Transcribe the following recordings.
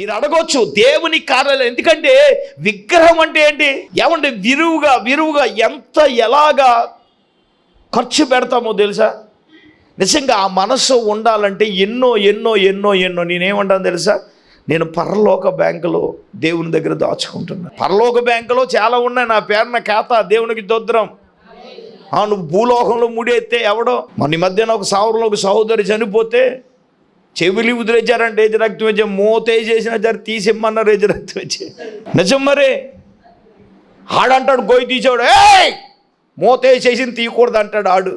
మీరు అడగొచ్చు దేవుని కార్యాలయం. ఎందుకంటే విగ్రహం అంటే ఏంటి? ఏమంటే విరువుగా విరువుగా ఎంత ఎలాగా ఖర్చు పెడతామో తెలుసా? నిజంగా ఆ మనసు ఉండాలంటే ఎన్నో ఎన్నో ఎన్నో ఎన్నో. నేనేమంటాను తెలుసా? నేను పరలోక బ్యాంకులో దేవుని దగ్గర దాచుకుంటున్నాను పరలోక బ్యాంకులో చాలా ఉన్నాయి. నా పేరున ఖాతా దేవునికి దొద్దరం ఆ, నువ్వు భూలోకంలో ముడెత్తే ఎవడో? మన మధ్యన ఒక సావరంలో ఒక సహోదరి చనిపోతే చెవిలి వదిలేచారంటే ఏది రక్తం వచ్చే మోతే చేసిన సరే తీసిమ్మన్నారు ఏజ్ రక్తం వచ్చే. నిజం మరి? ఆడంటాడు గోయి తీసాడు ఏ మోతే చేసింది తీయకూడదు అంటాడు ఆడు.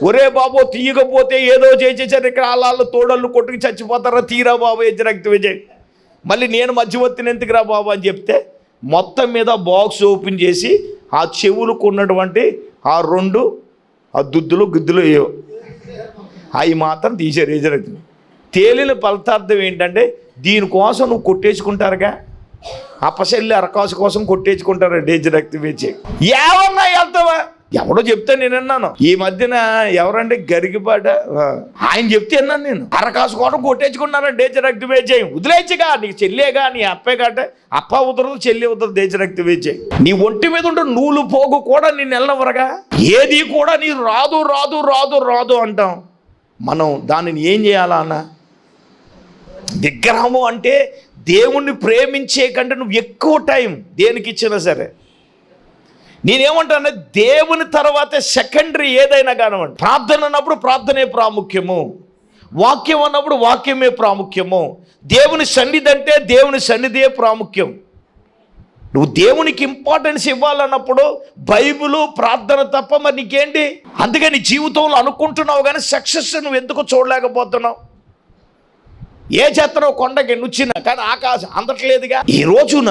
ఒరే బాబు తీయకపోతే ఏదో చేసేసారు ఇక్కడ వాళ్ళ తోడళ్ళు కొట్టుకు చచ్చిపోతారా? తీరా బాబు ఏజ్ రక్తం విజయ్ మళ్ళీ నేను మధ్యవర్తిని ఎందుకురా బాబు అని చెప్తే మొత్తం మీద బాక్స్ ఓపెన్ చేసి ఆ చెవులకు ఉన్నటువంటి ఆ రెండు ఆ దుద్దులు గుద్దులు ఏవో అవి మాత్రం తీసే ఎజరత్ని తేలిన ఫలితార్థం ఏంటంటే దీనికోసం నువ్వు కొట్టేసుకుంటారుగా. అపశల్లి అరకాసు కోసం కొట్టేసుకుంటారు డేజ్ వేచి ఏమన్నా వెళ్తావా? ఎవడో చెప్తే నేను విన్నాను. ఈ మధ్యన ఎవరంటే గరిగిపాట ఆయన చెప్తే విన్నాను నేను. అరకాసు కోసం కొట్టేసుకున్నాను డేజ్ రక్తం వేచే నీకు చెల్లేగా నీ అప్పే కాట అప్ప ఉదరదు చెల్లి ఉదరదు డేజ్ వేచేయి నీ ఒంటి మీద ఉంటే నూలు పోగు కూడా నేను వెళ్ళవరగా ఏది కూడా నీ రాదు రాదు రాదు రాదు అంటాం. మనం దానిని ఏం చేయాలా అన్న? విగ్రహము అంటే దేవుణ్ణి ప్రేమించే కంటే నువ్వు ఎక్కువ టైం దేనికి ఇచ్చినా సరే. నేనేమంటాను దేవుని తర్వాత సెకండరీ ఏదైనా కానివ్వండి. ప్రార్థన అన్నప్పుడు ప్రార్థనే ప్రాముఖ్యము. వాక్యం అన్నప్పుడు వాక్యమే ప్రాముఖ్యము. దేవుని సన్నిధి అంటే దేవుని సన్నిధియే ప్రాముఖ్యం. నువ్వు దేవునికి ఇంపార్టెన్స్ ఇవ్వాలన్నప్పుడు బైబిల్ ప్రార్థన తప్ప మరి నీకేంటి? అందుకని జీవితంలో అనుకుంటున్నావు కానీ సక్సెస్ నువ్వు ఎందుకు చూడలేకపోతున్నావు? ఏ చేస్తున్నావు కొండకి నుచ్చిన కానీ ఆకాశం అందట్లేదుగా. ఈ రోజున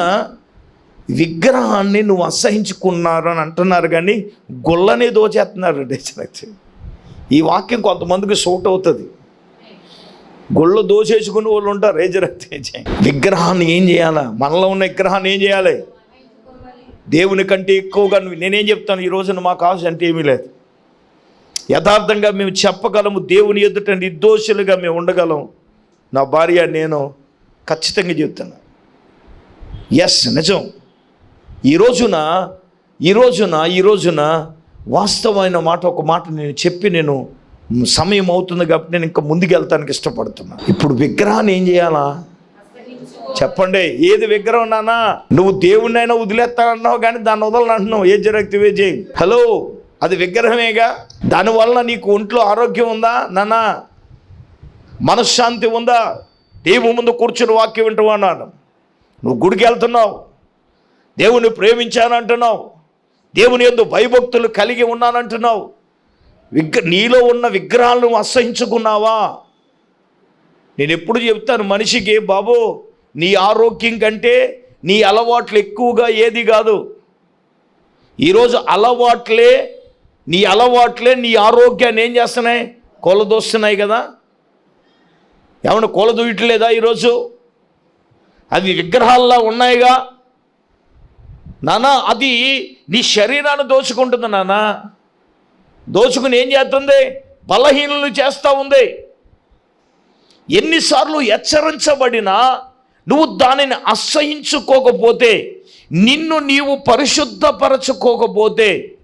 విగ్రహాన్ని నువ్వు అసహించుకున్నారు అని అంటున్నారు కానీ గుళ్ళనే దోచేస్తున్నారు డెచనచ్చి ఈ వాక్యం కొంతమందికి సూట్ అవుతుంది. గుళ్ళు దోచేసుకుని వాళ్ళు ఉంటారు రేజరత్తే విగ్రహాన్ని ఏం చేయాలా? మనలో ఉన్న విగ్రహాన్ని ఏం చేయాలి? దేవుని కంటే ఎక్కువగా నేనేం చెప్తాను? ఈ రోజున మాకు ఆశ అంటే ఏమీ లేదు. యథార్థంగా మేము చెప్పగలము. దేవుని ఎదుట నిర్దోషులుగా మేము ఉండగలం. నా భార్య నేను ఖచ్చితంగా చెప్తాను ఎస్ నిజం. ఈ రోజున ఈ రోజున ఈ రోజున వాస్తవమైన మాట ఒక మాట నేను చెప్పి నేను సమయం అవుతుంది కాబట్టి నేను ఇంకా ముందుకు వెళ్తానికి ఇష్టపడుతున్నా. ఇప్పుడు విగ్రహాన్ని ఏం చేయాలా? చెప్పండి ఏది విగ్రహం నానా నువ్వు దేవుణ్ణైనా వదిలేస్తానన్నావు కానీ దాన్ని వదలనంటున్నావు. ఏ జరగతివే చేయి హలో అది విగ్రహమేగా? దానివల్ల నీకు ఒంట్లో ఆరోగ్యం ఉందా? నానా మనశ్శాంతి ఉందా? దేవుని ముందు కూర్చుని వాక్యం వింటూ అన్నాను నువ్వు గుడికి వెళ్తున్నావు. దేవుని ప్రేమించానంటున్నావు. దేవుని ఎందు భయభక్తులు కలిగి ఉన్నానంటున్నావు. విగ్ర నీలో ఉన్న విగ్రహాలను అసహించుకున్నావా? నేను ఎప్పుడు చెప్తాను మనిషికి బాబు నీ ఆరోగ్యం కంటే నీ అలవాట్లు ఎక్కువగా ఏది కాదు. ఈరోజు అలవాట్లే నీ అలవాట్లే నీ ఆరోగ్యాన్ని ఏం చేస్తున్నాయి? కొలదొస్తున్నాయి కదా. ఏమన్నా కొలదూయట్లేదా ఈరోజు? అది విగ్రహాల్లో ఉన్నాయిగా. నానా అది నీ శరీరాన్ని దోచుకుంటుంది నానా. దోచుకుని ఏం చేస్తుంది? బలహీనలు చేస్తూ ఉంది. ఎన్నిసార్లు హెచ్చరించబడినా నువ్వు దానిని అసహించుకోకపోతే నిన్ను నీవు పరిశుద్ధపరచుకోకపోతే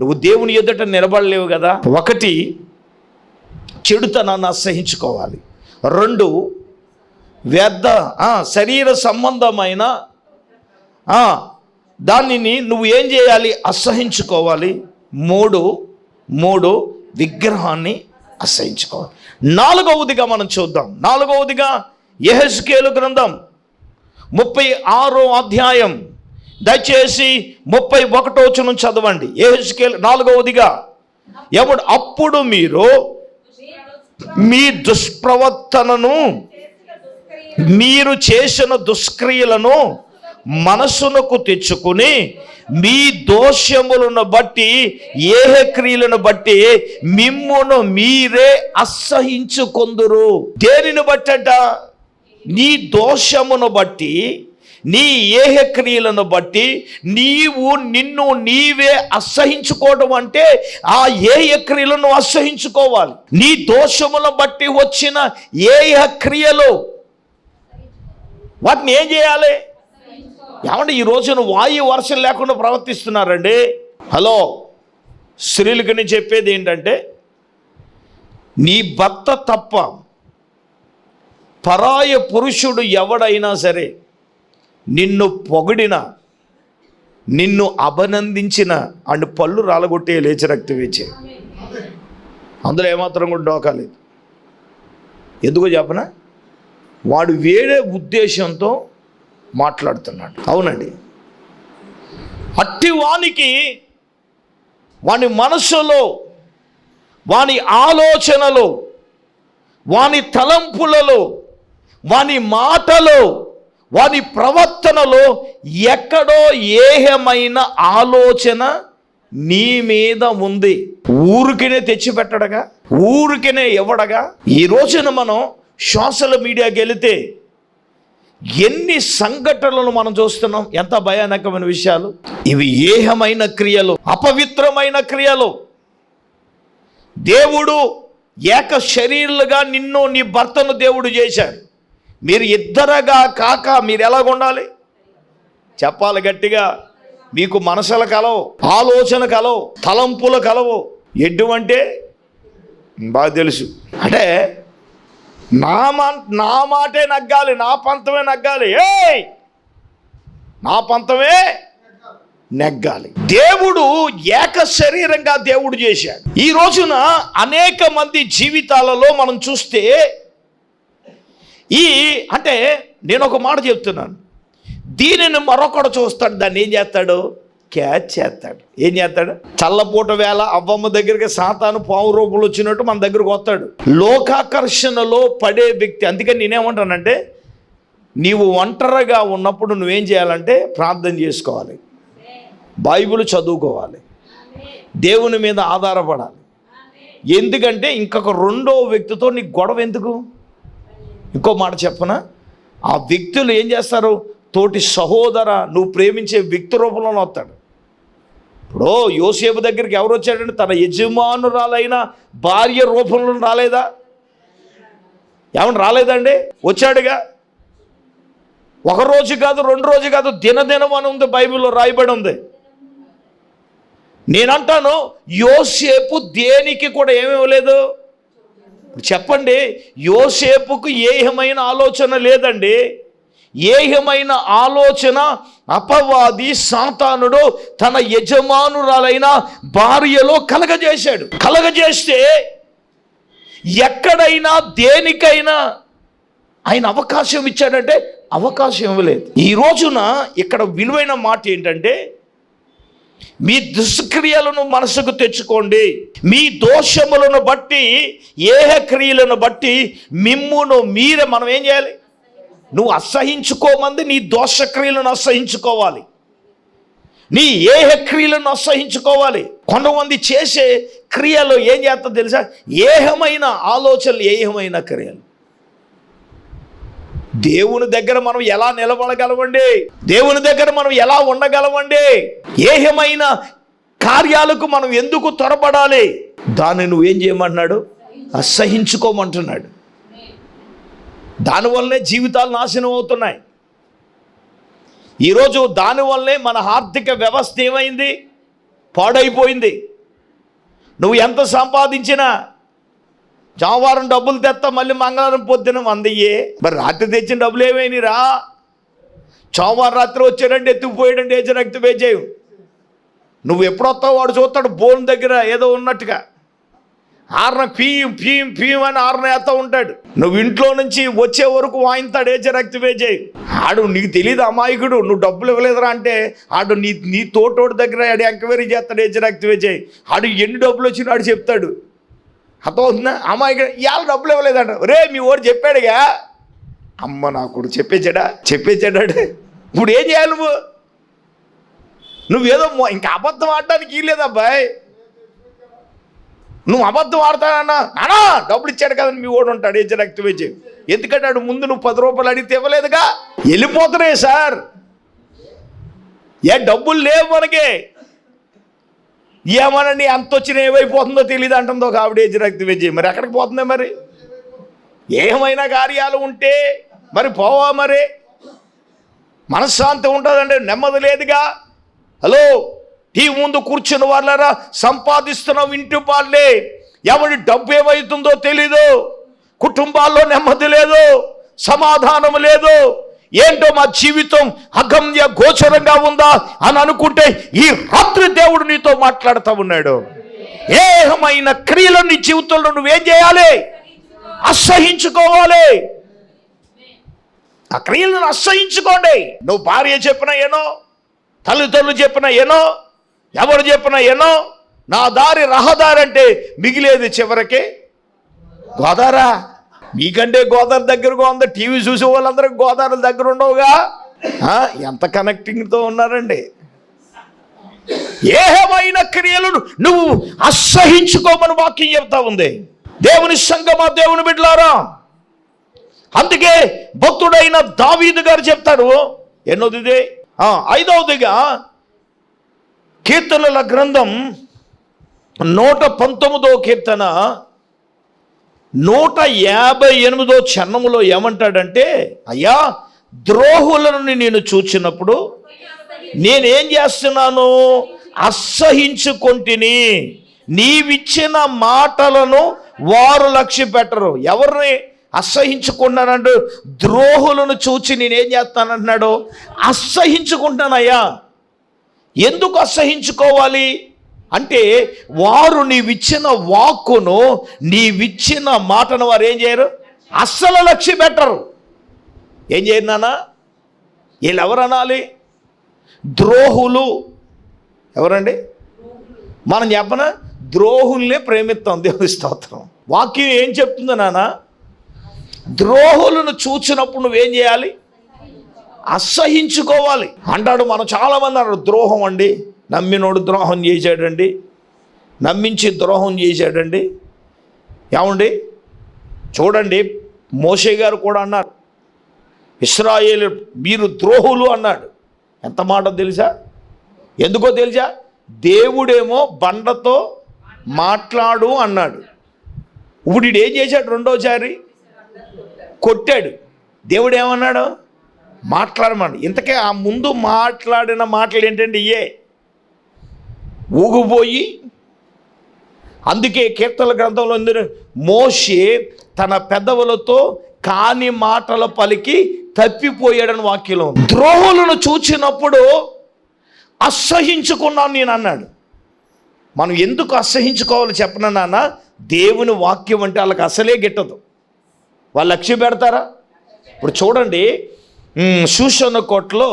నువ్వు దేవుని ఎదుట నిలబడలేవు కదా? ఒకటి చెడుతనాన్ని అసహించుకోవాలి. రెండు వ్యర్థ శరీర సంబంధమైన దానిని నువ్వు ఏం చేయాలి? అసహించుకోవాలి. మూడు మూడు విగ్రహాన్ని అసహించుకోవాలి. నాలుగవదిగా మనం చూద్దాం. నాలుగవదిగా ఎహెస్కేలు గ్రంథం ముప్పై ఆరో అధ్యాయం. దయచేసి ముప్పై ఒకటో వచనం చదవండి. యెహెజ్కేలు నాలుగవదిగా ఎవడు అప్పుడు మీరు మీ దుష్ప్రవర్తనను మీరు చేసిన దుష్క్రియలను మనసునకు తెచ్చుకుని మీ దోషములను బట్టి ఏహ క్రియలను బట్టి మిమ్మును మీరే అసహించుకొందురు. దేనిని బట్టట? నీ దోషమును బట్టి నీ ఏహక్రియలను బట్టి నీవు నిన్ను నీవే అసహించుకోవడం అంటే ఆ ఏహక్రియలను అసహించుకోవాలి. నీ దోషములను బట్టి వచ్చిన ఏహక్రియలు వాటిని ఏం చేయాలి? ఏమంటే ఈ రోజున వాయు వర్షం లేకుండా ప్రవర్తిస్తున్నారండి. హలో స్త్రీలకు నేను చెప్పేది ఏంటంటే నీ భర్త తప్ప పరాయ పురుషుడు ఎవడైనా సరే నిన్ను పొగిడిన నిన్ను అభినందించిన అండ్ పళ్ళు రాలగొట్టే లేచి రక్తం వేచే అందులో ఏమాత్రం కూడా డోకాలేదు ఎందుకో చెప్పనా? వాడు వేరే ఉద్దేశంతో మాట్లాడుతున్నాడు. అవునండి. అట్టి వానికి వాని మనసులో వాని ఆలోచనలో వాని తలంపులలో వాని మాటలో వాని ప్రవర్తనలో ఎక్కడో ఏహమైన ఆలోచన నీ మీద ఉంది. ఊరికినే తెచ్చిపెట్టడగా ఊరికినే ఇవ్వడగా ఈ రోజున మనం సోషల్ మీడియాకి వెళితే ఎన్ని సంఘటనలు మనం చూస్తున్నాం ఎంత భయానకమైన విషయాలు. ఇవి ఏహమైన క్రియలు అపవిత్రమైన క్రియలు. దేవుడు ఏక శరీరులుగా నిన్ను నీ భర్తను దేవుడు చేశాడు. మీరు ఇద్దరగా కాక మీరు ఎలాగ ఉండాలి? చెప్పాలి గట్టిగా. మీకు మనసుల కలవు ఆలోచన కలవు తలంపుల కలవు. ఎడ్డువంటే బాగా తెలుసు. అంటే నా మా నా మాటే నగ్గాలి నా పంతమే నగ్గాలి. ఏ నా పంతమే నెగ్గాలి. దేవుడు ఏక శరీరంగా దేవుడు చేశాడు. ఈ రోజున అనేక మంది జీవితాలలో మనం చూస్తే ఈ అంటే నేను ఒక మాట చెప్తున్నాను. దీనిని మరొకడు చూస్తాడు దాన్ని ఏం చేస్తాడు? క్యాచ్ చేస్తాడు. ఏం చేస్తాడు? చల్లపూట వేళ అవ్వమ్మ దగ్గరికి సాతాను పావు రూపంలో వచ్చినట్టు మన దగ్గరకు వస్తాడు. లోకాకర్షణలో పడే వ్యక్తి అందుకని నేనేమంటానంటే నీవు ఒంటరిగా ఉన్నప్పుడు నువ్వేం చేయాలంటే ప్రార్థన చేసుకోవాలి. బైబిల్ చదువుకోవాలి. దేవుని మీద ఆధారపడాలి. ఎందుకంటే ఇంకొక రెండో వ్యక్తితో నీకు గొడవ ఎందుకు? ఇంకో మాట చెప్పనా? ఆ వ్యక్తులు ఏం చేస్తారు? తోటి సహోదర నువ్వు ప్రేమించే వ్యక్తి రూపంలోనే వస్తాడు. ఇప్పుడు యోసేపు దగ్గరికి ఎవరు వచ్చాడంటే తన యజమానురాలైన భార్య రూపంలో రాలేదా? ఏమన్నా రాలేదండి వచ్చాడుగా? ఒక రోజు కాదు రెండు రోజు కాదు దినదినం అని ఉంది బైబిల్లో రాయబడి ఉంది. నేనంటాను యోసేపు దేనికి కూడా ఏమీ లేదు ఇప్పుడు చెప్పండి యోసేపుకు ఏహమైన ఆలోచన లేదండి. ఏహమైన ఆలోచన అపవాది సాతానుడు తన యజమానురాలైన భార్యలో కలగజేశాడు. కలగజేస్తే ఎక్కడైనా దేనికైనా ఆయన అవకాశం ఇచ్చాడంటే అవకాశం ఇవ్వలేదు. ఈ రోజున ఇక్కడ విలువైన మాట ఏంటంటే మీ దుష్క్రియలను మనసుకు తెచ్చుకోండి. మీ దోషములను బట్టి ఏహ క్రియలను బట్టి మిమ్మును మీరే మనం ఏం చేయాలి? నువ్వు అసహించుకోమంది నీ దోషక్రియలను అసహించుకోవాలి. నీ ఏహ క్రియలను అసహించుకోవాలి. కొంతమంది చేసే క్రియలు ఏం చేస్తా తెలుసా? ఏహమైన ఆలోచనలు ఏహమైన క్రియలు. దేవుని దగ్గర మనం ఎలా నిలబడగలమండి దేవుని దగ్గర మనం ఎలా ఉండగలమండి ఏహమైన కార్యాలకు మనం ఎందుకు త్వరపడాలి? దాన్ని నువ్వేం చేయమంటున్నాడు? అసహించుకోమంటున్నాడు. దానివల్లనే జీవితాలు నాశనం అవుతున్నాయి. ఈరోజు దానివల్లనే మన ఆర్థిక వ్యవస్థ ఏమైంది? పాడైపోయింది. నువ్వు ఎంత సంపాదించినా సోమవారం డబ్బులు తెస్తా మళ్ళీ మంగళవారం పొద్దున వందయ్యే. మరి రాత్రి తెచ్చిన డబ్బులు ఏమైనాయిరా సోమవారం రాత్రి వచ్చాడంటే ఎత్తుకుపోయాడండి ఏచి రక్త వేచేయు నువ్వు ఎప్పుడు వస్తావు వాడు చూస్తాడు బోన్ దగ్గర ఏదో ఉన్నట్టుగా. ఆరున పీం పీం పీం అని ఆరున వేస్తా ఉంటాడు. నువ్వు ఇంట్లో నుంచి వచ్చే వరకు వాయింతాడు ఏచి రక్త వేచేయి ఆడు నీకు తెలియదు అమాయకుడు నువ్వు డబ్బులు ఇవ్వలేదురా అంటే ఆడు నీ నీ తోటోడి దగ్గర ఆడు ఎంక్వైరీ చేస్తాడు ఏచి రక్త వేచేయి ఆడు ఎన్ని డబ్బులు వచ్చినా ఆడు చెప్తాడు. అర్థమవుతుందా ఇక్కడ ఇవాళ డబ్బులు ఇవ్వలేదంట. రే మీ ఓడి చెప్పాడుగా. అమ్మ నా కొడుకు చెప్పేచ్చాడా చెప్పేచాడాడు. ఇప్పుడు ఏం చేయాలి నువ్వు? నువ్వేదో ఇంకా అబద్ధం ఆడటానికి వీల్లేదు అబ్బాయి. నువ్వు అబద్ధం ఆడతానన్నా అన్నా డబ్బులు ఇచ్చాడు కదా మీ ఓడు ఉంటాడు ఏం చేయడానికి వచ్చి ఎందుకంటే ఆడు ముందు నువ్వు పది రూపాయలు అడిగితే ఇవ్వలేదుగా. వెళ్ళిపోతున్నాయి సార్. ఏ డబ్బులు లేవు మనకి. ఏమనండి అంత వచ్చిన ఏమైపోతుందో తెలియదు అంటుందో ఒక ఆవిడ ఏజ్ రక్త విజయం. మరి ఎక్కడికి పోతుంది మరి? ఏమైనా కార్యాలు ఉంటే మరి పోవా మరి? మనశ్శాంతి ఉంటుందండి నెమ్మది లేదుగా. హలో టీ ముందు కూర్చున్న వాళ్ళరా సంపాదిస్తున్నాం ఇంటి వాళ్ళే. ఎవరి డబ్బు ఏమవుతుందో తెలీదు. కుటుంబాల్లో నెమ్మది లేదు సమాధానం లేదు. ఏంటో మా జీవితం అగమ్య గోచరంగా ఉందా అని అనుకుంటే ఈ రాత్రి దేవుడు నీతో మాట్లాడుతూ ఉన్నాడు. ఏహమైన క్రియలు నీ జీవితంలో నువ్వేం చేయాలి? అసహించుకోవాలి. ఆ క్రియలను అసహించుకోండి. నువ్వు భార్య చెప్పిన ఏనో తల్లిదండ్రులు చెప్పిన ఏనో ఎవరు చెప్పిన ఏనో నా దారి రహదారి అంటే మిగిలేది చివరికి గోదారా? మీకంటే గోదావరి దగ్గరగా ఉంది టీవీ చూసే వాళ్ళందరూ గోదావరి దగ్గర ఉండవుగా? ఎంత కనెక్టింగ్తో ఉన్నారండి? ఏహమైన క్రియలను నువ్వు అసహించుకోమని వాక్యం చెప్తా ఉంది. దేవుని సంగమా దేవుని బిడ్డలారా అందుకే భక్తుడైన దావీదు గారు చెప్తారు ఎన్నోదిదే? ఐదవదిగా కీర్తనల గ్రంథం నూట పంతొమ్మిదో కీర్తన నూట యాభై ఎనిమిదో చన్నములో ఏమంటాడంటే అయ్యా ద్రోహులను నేను చూచినప్పుడు నేనేం చేస్తున్నాను? అసహించుకొంటిని. నీవిచ్చిన మాటలను వారు లక్ష్య పెట్టరు. ఎవరిని అసహించుకున్నానంటూ ద్రోహులను చూచి నేనేం చేస్తానంటున్నాడు? అసహించుకుంటానయ్యా ఎందుకు అసహించుకోవాలి? అంటే వారు నీవిచ్చిన వాక్కును నీవిచ్చిన మాటను వారు ఏం చేయరు? అస్సలు లక్ష్య పెట్టరు. ఏం చేయరు నాన్న? వీళ్ళు ఎవరు అనాలి? ద్రోహులు. ఎవరండి? మనం చెప్పన? ద్రోహుల్నే ప్రేమిస్తాం దేవుని స్తోత్రం. వాక్యం ఏం చెప్తుంది నాన్న? ద్రోహులను చూచినప్పుడు నువ్వేం చేయాలి? అసహించుకోవాలి. అంటాడు మనం చాలామంది అన్నారు ద్రోహం అండి. నమ్మినోడు ద్రోహం చేశాడండి. నమ్మించి ద్రోహం చేశాడండి. ఏమండి? చూడండి మోసే గారు కూడా అన్నారు. ఇస్రాయేల్ మీరు ద్రోహులు అన్నాడు. ఎంత మాట తెలుసా? ఎందుకో తెలుసా? దేవుడేమో బండతో మాట్లాడు అన్నాడు. ఇప్పుడు ఏం చేశాడు రెండోసారి? కొట్టాడు. దేవుడు ఏమన్నాడు మాట్లాడమన్నాడు. ఇంతకే ఆ ముందు మాట్లాడిన మాటలు ఏంటంటే ఇయే? ఊగిపోయి అందుకే కీర్తన గ్రంథంలో మోషే తన పెదవులతో కాని మాటల పలికి తప్పిపోయాడని వాక్యంలో ద్రోహులను చూచినప్పుడు అసహించుకున్నాను నేను అన్నాడు. మనం ఎందుకు అసహించుకోవాలో చెప్పనా నాన్న? దేవుని వాక్యం అంటే వాళ్ళకి అసలే గిట్టదు. వాళ్ళు లక్ష్య పెడతారా? ఇప్పుడు చూడండి ఉమ్, శూషణ కోటలో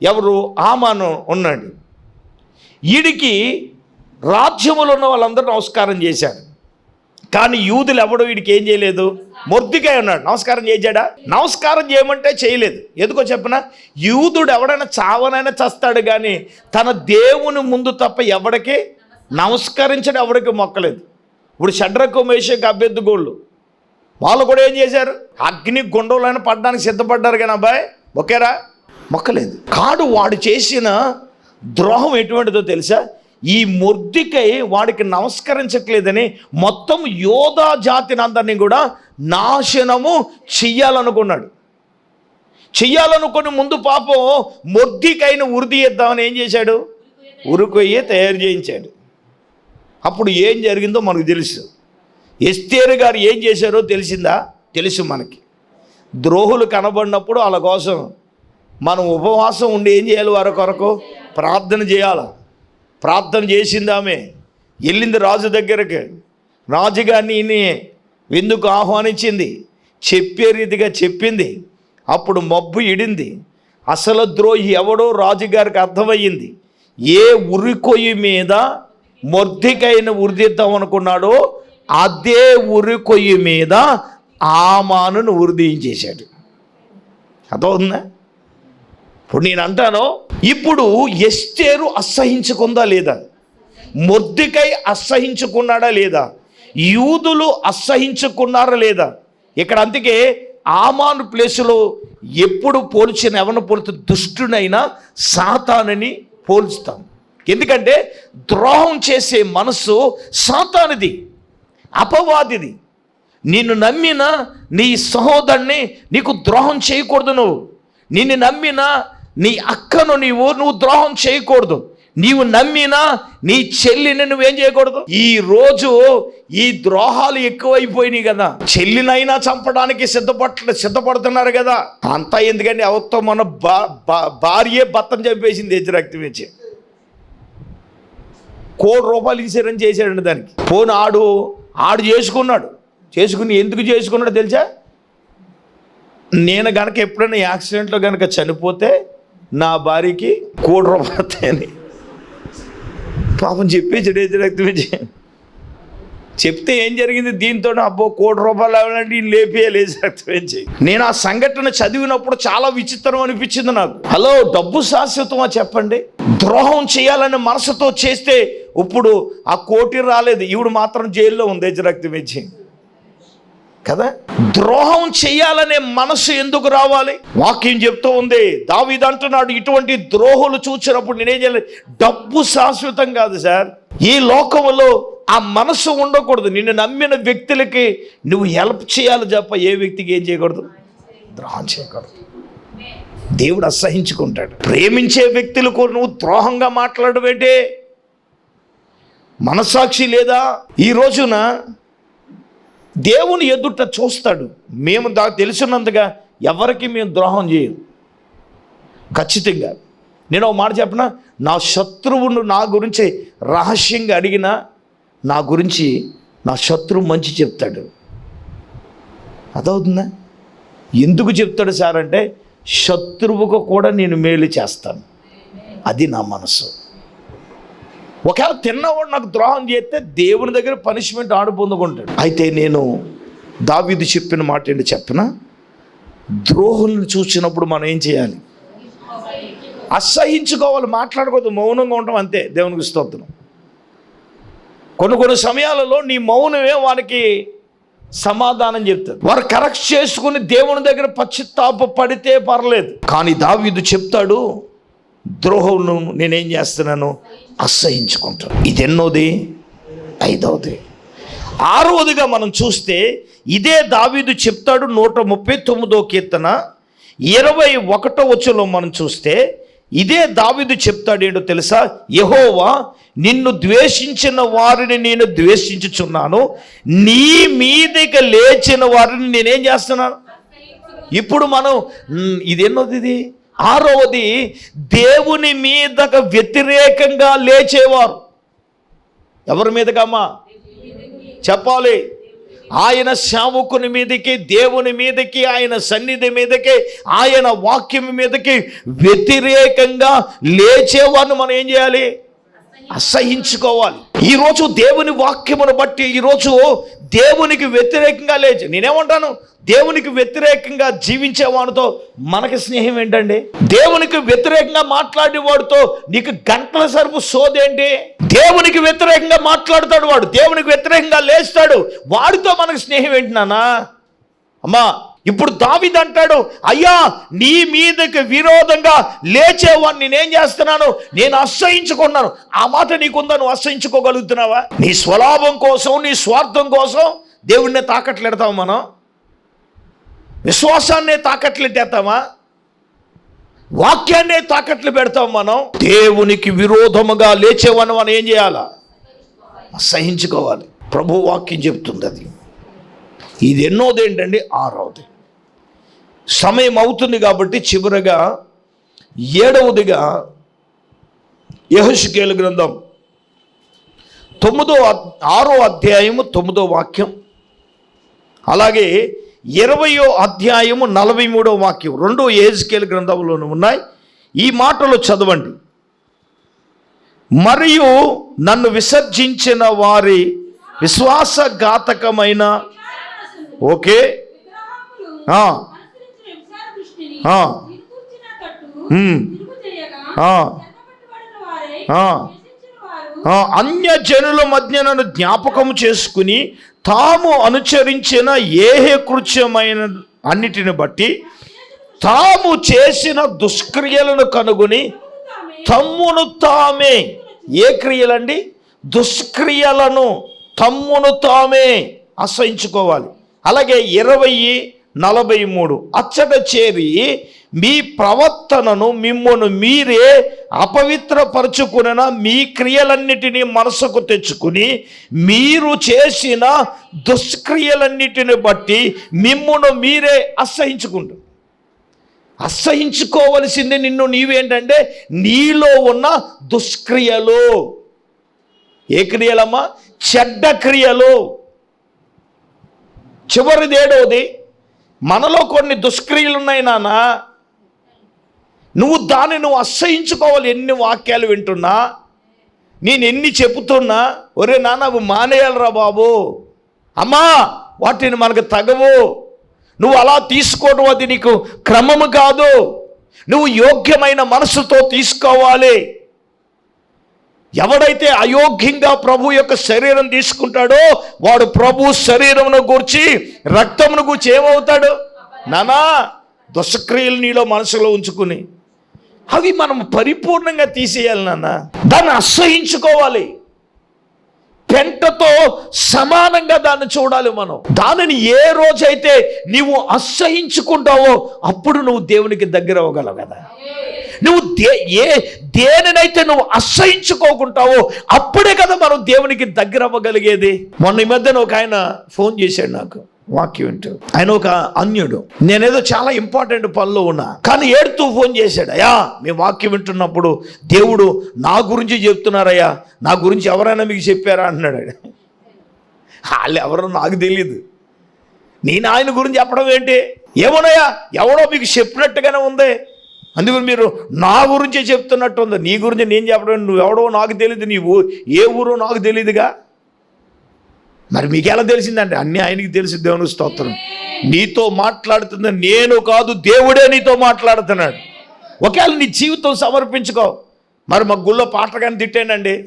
ఎవరు? ఆమాను ఉన్నాడు. వీడికి రాజ్యములో ఉన్న వాళ్ళందరూ నమస్కారం చేశారు. కానీ యూదులు ఎవడు వీడికి ఏం చేయలేదు? మొద్దుగా ఉన్నాడు. నమస్కారం చేశాడా? నమస్కారం చేయమంటే చేయలేదు. ఎందుకో చెప్పిన? యూదుడు ఎవడైనా చావనైనా చస్తాడు కానీ తన దేవుని ముందు తప్ప ఎవడికి నమస్కరించడం ఎవడికి మొక్కలేదు. ఇప్పుడు షడ్రకు మేషకు అభ్యర్థిగోళ్ళు. వాళ్ళు కూడా ఏం చేశారు? అగ్ని గుండంలోనే పడడానికి సిద్ధపడ్డారు కానీ అబ్బాయి ఒకేరా మొక్కలేదు. కాడు వాడు చేసిన ద్రోహం ఎటువంటిదో తెలుసా? ఈ మొర్దికై వాడికి నమస్కరించట్లేదని మొత్తం యోధా జాతిని అందరినీ కూడా నాశనము చెయ్యాలనుకున్నాడు. చెయ్యాలనుకుని ముందు పాపం మొర్దికైన ఉరిది ఇద్దామని ఏం చేశాడు? ఉరుకొయ్యే తయారు చేయించాడు. అప్పుడు ఏం జరిగిందో మనకు తెలుసు. ఎస్తేరు గారు ఏం చేశారో తెలిసిందా? తెలుసు మనకి. ద్రోహులు కనబడినప్పుడు వాళ్ళ కోసం మనం ఉపవాసం ఉండి ఏం చేయాలి వారి కొరకు? ప్రార్థన చేయాల? ప్రార్థన చేసింది ఆమె వెళ్ళింది రాజు దగ్గరకు. రాజుగారిని ఎందుకు ఆహ్వానించింది? చెప్పే రీతిగా చెప్పింది. అప్పుడు మబ్బు ఇడింది. అసలు ద్రోహి ఎవడో రాజుగారికి అర్థమయ్యింది. ఏ ఉరికొయ్యి మీద మొర్దికైన ఉరిదిద్దాం అనుకున్నాడో అదే ఉరికొయ్యి మీద ఆమాను ఉరిదీయించేశాడు అర్థమవుతుందా? ఇప్పుడు నేను అంటాను ఇప్పుడు ఎస్టేరు అసహించుకుందా లేదా? మొద్దికై అసహించుకున్నాడా లేదా? యూదులు అసహించుకున్నారా లేదా? ఇక్కడ అందుకే ఆమాను ప్లేసులో ఎప్పుడు పోల్చిన ఎవరిని పోలితే దుష్టునైనా సాతానని పోల్చుతాం ఎందుకంటే ద్రోహం చేసే మనసు సాతానిది అపవాదిది. నిన్ను నమ్మిన నీ సహోదరుని నీకు ద్రోహం చేయకూడదు నువ్వు. నిన్ను నమ్మిన నీ అక్కను నీవు నువ్వు ద్రోహం చేయకూడదు. నీవు నమ్మినా నీ చెల్లిని నువ్వేం చేయకూడదు? ఈ రోజు ఈ ద్రోహాలు ఎక్కువైపోయినాయి కదా. చెల్లినైనా చంపడానికి సిద్ధపడ సిద్ధపడుతున్నారు కదా. అంతా ఎందుకంటే అవతో మన భార్య బా- భర్తను చంపేసింది ఎజ్జు రక్తం ఇచ్చి కోటి రూపాయలు ఇచ్చారని చేశాడండి దానికి. పోను ఆడు ఆడు చేసుకున్నాడు. చేసుకుని ఎందుకు చేసుకున్నాడో తెలుసా? నేను గనక ఎప్పుడైనా యాక్సిడెంట్లో గనక చనిపోతే నా భార్యకి కోటి రూపాయలు వస్తాయని. పాపం చెప్పేసాడు ఏది చెప్తే ఏం జరిగింది? దీంతో అబ్బో కోటి రూపాయలు అవ్వాలంటే ఈయన లేపేయలేదు నేను ఆ సంఘటన చదివినప్పుడు చాలా విచిత్రం అనిపించింది నాకు. హలో డబ్బు శాశ్వతమా చెప్పండి? ద్రోహం చేయాలని మనసుతో చేస్తే ఇప్పుడు ఆ కోటి రాలేదు. ఈవిడ మాత్రం జైల్లో ఉంది ఏజ్ రక్తమించి కదా? ద్రోహం చేయాలనే మనసు ఎందుకు రావాలి? వాక్యం చెప్తూ ఉంది. దావిది అంటున్నాడు ఇటువంటి ద్రోహులు చూసినప్పుడు నేనేం చేయాలి? డబ్బు శాశ్వతం కాదు సార్. ఈ లోకంలో ఆ మనసు ఉండకూడదు. నిన్ను నమ్మిన వ్యక్తులకి నువ్వు హెల్ప్ చేయాలి తప్ప ఏ వ్యక్తికి ఏం చేయకూడదు? ద్రోహం చేయకూడదు. దేవుడు అసహించుకుంటాడు. ప్రేమించే వ్యక్తులకు నువ్వు ద్రోహంగా మాట్లాడవేంటే మనస్సాక్షి లేదా? ఈ రోజున దేవుని ఎదుట చూస్తాడు. మేము దా తెలిసినంతగా ఎవరికి మేము ద్రోహం చేయం ఖచ్చితంగా. నేను ఒక మాట చెప్పిన? నా శత్రువును నా గురించి రహస్యంగా అడిగినా నా గురించి నా శత్రువు మంచి చెప్తాడు. అదవుతుందా ఎందుకు చెప్తాడు సార్ అంటే శత్రువుకు కూడా నేను మేలు చేస్తాను. అది నా మనసు. ఒకవేళ తిన్నవాడు నాకు ద్రోహం చేస్తే దేవుని దగ్గర పనిష్మెంట్ ఆడు పొందుకుంటాడు. అయితే నేను దావీదు చెప్పిన మాట ఏంటి చెప్పనా? ద్రోహులను చూసినప్పుడు మనం ఏం చేయాలి? అసహించుకోవాలి మాట్లాడకూడదు మౌనంగా ఉండటం అంతే. దేవునికి స్తోత్రం. కొన్ని కొన్ని సమయాలలో నీ మౌనమే వారికి సమాధానం చెప్తారు వారు కరెక్ట్ చేసుకుని దేవుని దగ్గర పశ్చిత్తాప పడితే పర్లేదు. కానీ దావీదు చెప్తాడు ద్రోహం నేనేం చేస్తున్నాను? అసహించుకుంటారు ఇది ఎన్నోది ఐదవది. ఆరవదిగా మనం చూస్తే ఇదే దావీదు చెప్తాడు నూట ముప్పై తొమ్మిదో కీర్తన. ఇరవై ఒకటో వచ్చలో మనం చూస్తే ఇదే దావీదు చెప్తాడు ఏంటో తెలుసా? యహోవా నిన్ను ద్వేషించిన వారిని నేను ద్వేషించుచున్నాను. నీ మీదకి లేచిన వారిని నేనేం చేస్తున్నాను? ఇప్పుడు మనం ఇదేన్నోది ఇది? ఆరవది దేవుని మీదకు వ్యతిరేకంగా లేచేవారు. ఎవరి మీదకమ్మా? చెప్పాలి. ఆయన శావుకుని మీదకి దేవుని మీదకి ఆయన సన్నిధి మీదకి ఆయన వాక్యం మీదకి వ్యతిరేకంగా లేచేవారిని మనం ఏం చేయాలి? అసహించుకోవాలి. ఈరోజు దేవుని వాక్యమును బట్టి ఈరోజు దేవునికి వ్యతిరేకంగా లేచి నేనేమంటాను? దేవునికి వ్యతిరేకంగా జీవించే వాడితో మనకి స్నేహం ఏంటండి? దేవునికి వ్యతిరేకంగా మాట్లాడే వాడితో నీకు గంటల సరుపు సోదేంటి? దేవునికి వ్యతిరేకంగా మాట్లాడతాడు వాడు దేవునికి వ్యతిరేకంగా లేస్తాడు. వాడితో మనకు స్నేహం ఏంటి నానా అమ్మా ఇప్పుడు దావిద్ అంటాడు అయ్యా నీ మీదకి విరోధంగా లేచేవాడిని నేనేం చేస్తున్నాను? నేను అసహించుకున్నాను ఆ మాట నీకుందా? నువ్వు అసహించుకోగలుగుతున్నావా నీ స్వలాభం కోసం నీ స్వార్థం కోసం దేవుణ్ణి తాకట్లెడతాం మనం. విశ్వాసాన్నే తాకట్లెట్టేస్తామా? వాక్యాన్నే తాకట్లు పెడతాం మనం. దేవునికి విరోధముగా లేచేవాడిని మనం ఏం చేయాలా? అసహించుకోవాలి ప్రభు వాక్యం చెప్తుంది అది. ఇది ఎన్నోది ఏంటండి ఆరవది. సమయం అవుతుంది కాబట్టి చివరగా ఏడవదిగా యహోషుకేలు గ్రంథం తొమ్మిదో అద్- ఆరో అధ్యాయము తొమ్మిదో వాక్యం. అలాగే ఇరవయో అధ్యాయము నలభై మూడో వాక్యం. రెండు ఏజ్కేల్ గ్రంథంలోనూ ఉన్నాయి. ఈ మాటలు చదవండి. మరియు నన్ను విసర్జించిన వారి విశ్వాసఘాతకమైన ఓకే. అన్యజనుల మధ్య నన్ను జ్ఞాపకం చేసుకుని తాము అనుచరించిన ఏహే కృత్యమైన అన్నిటిని బట్టి తాము చేసిన దుష్క్రియలను కనుగొని తమ్మును తామే. ఏ క్రియలండి? దుష్క్రియలను తమ్మును తామే అసహించుకోవాలి అలాగే ఇరవై నలభై మూడు. అచ్చట చేరి మీ ప్రవర్తనను మిమ్మను మీరే అపవిత్రపరచుకున్న మీ క్రియలన్నిటినీ మనసుకు తెచ్చుకుని మీరు చేసిన దుష్క్రియలన్నిటిని బట్టి మిమ్మును మీరే అసహించుకుంటు. అసహించుకోవలసింది నిన్ను నీవేంటంటే నీలో ఉన్న దుష్క్రియలు. ఏ క్రియలమ్మా? చెడ్డ క్రియలు. చివరిది ఏడవది? మనలో కొన్ని దుష్క్రియలు ఉన్నాయి నాన్న నువ్వు దాన్ని నువ్వు అసహించుకోవాలి. ఎన్ని వాక్యాలు వింటున్నా? నేను ఎన్ని చెబుతున్నా? ఒరే నాన్న అవి మానేయాలరా బాబు. అమ్మా వాటిని మనకు తగవు. నువ్వు అలా తీసుకోవడం అది నీకు క్రమము కాదు. నువ్వు యోగ్యమైన మనసుతో తీసుకోవాలి. ఎవడైతే అయోగ్యంగా ప్రభు యొక్క శరీరం తీసుకుంటాడో వాడు ప్రభు శరీరమును గూర్చి రక్తమును గూర్చి ఏమవుతాడు? నానా దుష్క్రియలు నీలో మనసులో ఉంచుకుని. అవి మనం పరిపూర్ణంగా తీసేయాలి నాన్న. దాన్ని అసహించుకోవాలి. పెంటతో సమానంగా దాన్ని చూడాలి మనం. దానిని ఏ రోజైతే నీవు అసహించుకుంటావో అప్పుడు నువ్వు దేవునికి దగ్గర అవ్వగలవు కదా. నువ్వు దే ఏ దేనినైతే నువ్వు అసహించుకోకుంటావో అప్పుడే కదా మనం దేవునికి దగ్గర అవ్వగలిగేది మొన్న ఈ మధ్యన ఒక ఆయన ఫోన్ చేశాడు నాకు వాక్యం వింటూ. ఆయన ఒక అన్యుడు. నేనేదో చాలా ఇంపార్టెంట్ పనిలో ఉన్నా. కానీ ఏడుతూ ఫోన్ చేశాడు అయ్యా మీ వాక్యం వింటున్నప్పుడు దేవుడు నా గురించి చెప్తున్నారయ్యా. నా గురించి ఎవరైనా మీకు చెప్పారా? అంటున్నాడు వాళ్ళు ఎవరో నాకు తెలియదు నేను ఆయన గురించి చెప్పడం ఏంటి? ఏమోనయ్యా ఎవడో మీకు చెప్పినట్టుగానే ఉంది. అందుకని మీరు నా గురించే చెప్తున్నట్టు ఉంది నీ గురించి నేను చెప్పడం నువ్వెవడో నాకు తెలియదు నీవు. ఏ ఊరో నాకు తెలియదుగా మరి మీకు ఎలా తెలిసిందండి? అన్నీ ఆయనకి తెలిసి దేవుని స్తోత్రం. నీతో మాట్లాడుతున్న నేను కాదు దేవుడే నీతో మాట్లాడుతున్నాడు. ఒకవేళ నీ జీవితం సమర్పించుకో. మరి మా గుళ్ళో పాటగాని తిట్టానండి.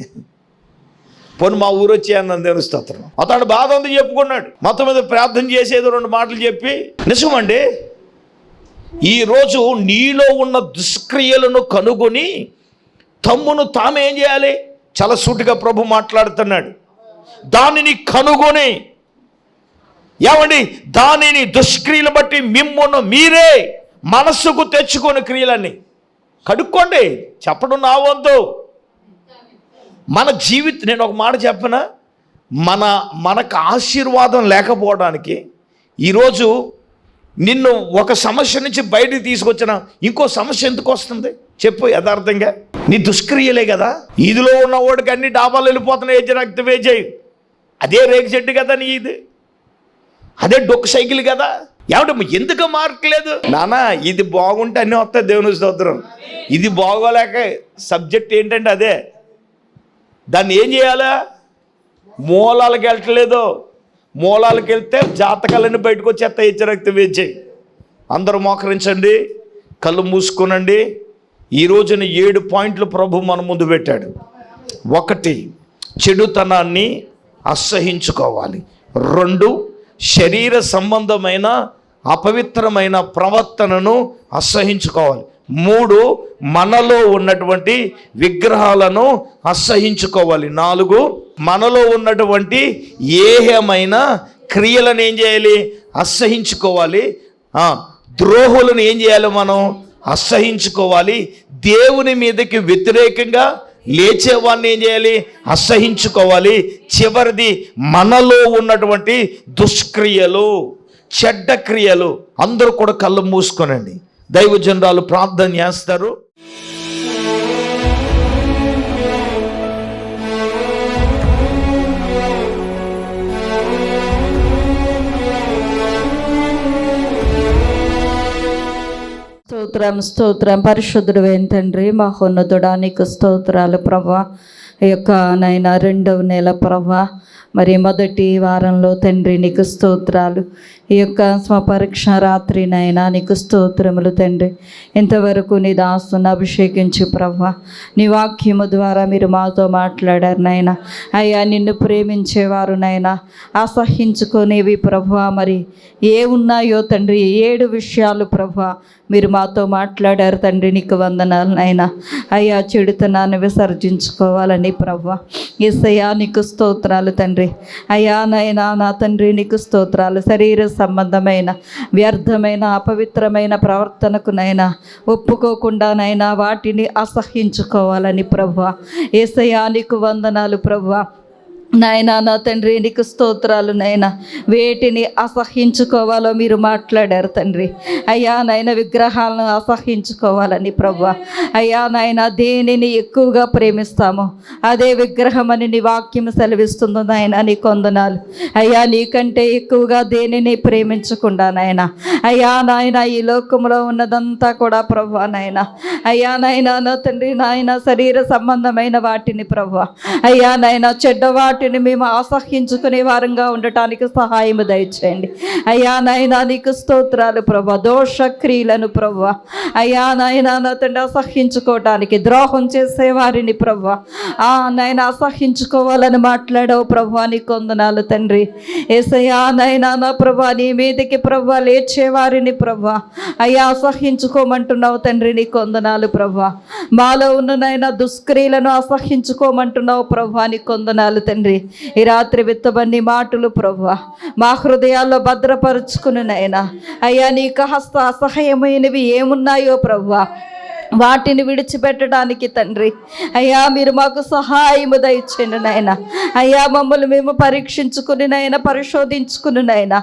పోను మా ఊరు వచ్చి అన్న దేవుని స్తోత్రం. అతడు బాధ ఉంది చెప్పుకున్నాడు. మొత్తం మీద ప్రార్థన చేసేది రెండు మాటలు చెప్పి నిజమండి? ఈరోజు నీలో ఉన్న దుష్క్రియలను కనుగొని తమ్మును తామేం చేయాలి? చాలా సూటిగా ప్రభు మాట్లాడుతున్నాడు. దానిని కనుగొని ఏమండి? దానిని దుష్క్రియలు బట్టి మిమ్మును మీరే మనస్సుకు తెచ్చుకొని క్రియలన్నీ. కడుక్కోండి చెప్పడం నా వంతు. మన జీవిత నేను ఒక మాట చెప్పనా? మన మనకు ఆశీర్వాదం లేకపోవడానికి ఈరోజు నిన్ను ఒక సమస్య నుంచి బయటికి తీసుకొచ్చిన ఇంకో సమస్య ఎందుకు వస్తుంది? చెప్పు యథార్థంగా. నీ దుష్క్రియలే కదా. ఇదిలో ఉన్న వాడికి అన్ని డాబాలు వెళ్ళిపోతున్నాయి ఏజ్ రక్తం వేజేయి అదే రేగు చెట్టు కదా నీ ఇది. అదే డొక్క సైకిల్ కదా. ఏమంటే ఎందుకు మార్కలేదు నానా ఇది బాగుంటే అన్నీ వస్తాయి దేవుని స్తోత్రం. ఇది బాగోలేక సబ్జెక్ట్ ఏంటంటే అదే. దాన్ని ఏం చేయాలా? మూలాలకు వెళ్ళట్లేదు. మూలాలకు వెళ్తే జాతకాలన్నీ బయటకు వచ్చేస్తాయి హెచ్చరక్తం వేచేయి అందరూ మోకరించండి కళ్ళు మూసుకునండి. ఈ రోజున ఏడు పాయింట్లు ప్రభు మన ముందు పెట్టాడు. ఒకటి చెడుతనాన్ని అసహించుకోవాలి. రెండు శరీర సంబంధమైన అపవిత్రమైన ప్రవర్తనను అసహించుకోవాలి. మూడు మనలో ఉన్నటువంటి విగ్రహాలను అసహించుకోవాలి. నాలుగు మనలో ఉన్నటువంటి ఏహమైన క్రియలను ఏం చేయాలి? అసహించుకోవాలి. ద్రోహులను ఏం చేయాలి మనం? అసహించుకోవాలి. దేవుని మీదకి వ్యతిరేకంగా లేచేవాడిని ఏం చేయాలి? అసహించుకోవాలి. చివరిది మనలో ఉన్నటువంటి దుష్క్రియలు చెడ్డ క్రియలు. అందరూ కూడా కళ్ళు మూసుకోనండి. దైవజనరాలు ప్రార్థన చేస్తారు. స్తోత్రం స్తోత్రం. పరిశుద్ధుడు తండ్రి మహోన్నతుడా నీకు స్తోత్రాలు ప్రభా. ఈ యొక్క నైనా రెండవ నెల ప్రభా. మరి మొదటి వారంలో తండ్రి నీకు స్తోత్రాలు. ఈ యొక్క స్వపరీక్ష రాత్రినైనా నీకు స్తోత్రములు తండ్రి. ఇంతవరకు నీ దాసును అభిషేకించు ప్రవ్వ. నీ వాక్యము ద్వారా మీరు మాతో మాట్లాడారు నాయన. అయ్యా నిన్ను ప్రేమించేవారు నాయన అసహించుకునేవి ప్రభా మరి ఏ ఉన్నాయో తండ్రి ఏడు విషయాలు ప్రభా మీరు మాతో మాట్లాడారు తండ్రి నీకు వందనాలు అయ్యా చెడుతనాన్ని విసర్జించుకోవాలని ప్రభా ఏసయ్యా నీకు స్తోత్రాలు తండ్రి. తండ్రి. అయ్యా నైనా నా తండ్రి నీకు స్తోత్రాలు. శరీర సంబంధమైన వ్యర్థమైన అపవిత్రమైన ప్రవర్తనకు నైనా ఒప్పుకోకుండా నైనా వాటిని అసహ్యించుకోవాలని ప్రభు ఏసయ్యా నీకు వందనాలు ప్రభు నాయనా నా తండ్రి నీకు స్తోత్రాలు నాయన. వేటిని అసహించుకోవాలో మీరు మాట్లాడారు తండ్రి. అయ్యా నాయన విగ్రహాలను అసహించుకోవాలని ప్రభు అయ్యా నాయన దేనిని ఎక్కువగా ప్రేమిస్తామో అదే విగ్రహం అని నీ వాక్యం సెలవిస్తుందో నాయన నీ కొందనాలు. అయ్యా నీకంటే ఎక్కువగా దేనిని ప్రేమించకుండా నాయన. అయ్యా నాయన ఈ లోకంలో ఉన్నదంతా కూడా ప్రభు నాయన. అయ్యా నాయన నా తండ్రి నాయన శరీర సంబంధమైన వాటిని ప్రభు అయ్యా నాయన చెడ్డ వాటిని మేము అసహించుకునే వారంగా ఉండటానికి సహాయం దయచేయండి. అయ్యా నాయన నీకు స్తోత్రాలు ప్రభు. దోషక్రియలను ప్రభు. అయ్యా నాయన నా తండ్రి అసహించుకోవటానికి ద్రోహం చేసే వారిని ప్రభు. ఆ నాయన అసహించుకోవాలని మాట్లాడవు ప్రభా నీ కొందనాలు తండ్రి. ఏసయ్యా నాయన నా ప్రభు నీ మీదకి ప్రభు లేచేవారిని వారిని అయ్యా అసహించుకోమంటున్నావు తండ్రి నీ కొందనాలు ప్రభు. మాలో ఉన్న నాయన దుష్క్రియలను అసహించుకోమంటున్నావు ప్రభా నీ కొందనాలు తండ్రి. ఈ రాత్రి విత్తబన్ని మాటలు ప్రభు మా హృదయాల్లో భద్రపరుచుకుని నాయన. అయ్యా నీకు హస్త అసహ్యమైనవి ఏమున్నాయో ప్రభు వాటిని విడిచిపెట్టడానికి తండ్రి. అయ్యా మీరు మాకు సహాయము దయచేయండి నాయన. అయ్యా మమ్మల్ని మేము పరీక్షించుకుని నాయన పరిశోధించుకుని నాయన.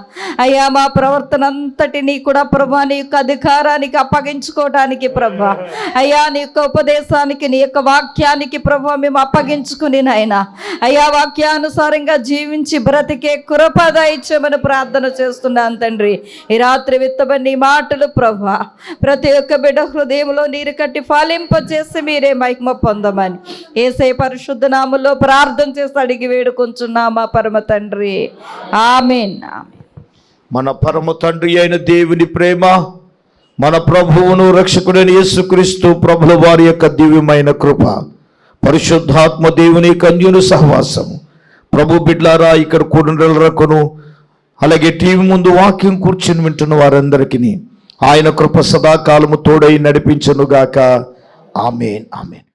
అయ్యా మా ప్రవర్తన అంతటినీ కూడా ప్రభా నీ యొక్క అధికారానికి అప్పగించుకోవడానికి ప్రభా. అయ్యా నీ యొక్క ఉపదేశానికి నీ యొక్క వాక్యానికి ప్రభా మేము అప్పగించుకుని నాయన. అయ్యా వాక్యానుసారంగా జీవించి బ్రతికే కృప దయచేయమని ప్రార్థన చేస్తున్నాను తండ్రి. ఈ రాత్రి విత్తబడి మాటలు ప్రభా ప్రతి ఒక్క బిడ్డ హృదయంలో నీరు కట్టి ఫలింపజేసి మీరే మైక్మ పొందమని. ఏసై పరిశుద్ధ నామంలో ప్రార్థన చేసి అడిగి వేడుకుంటున్నామా పరమ తండ్రి. ఆమెన్. మన పరమ తండ్రి అయిన దేవుని ప్రేమ మన ప్రభువును రక్షకుడైన యేసుక్రీస్తు ప్రభుల వారి యొక్క దివ్యమైన కృప పరిశుద్ధాత్మ దేవుని కన్యుని సహవాసము. ప్రభు బిడ్లారా ఇక్కడ కూడినరకును అలాగే టీవీ ముందు వాక్యం కూర్చుని వింటున్న వారందరికీ ఆయన కృప సదాకాలము తోడై నడిపించనుగాక. Amen amen.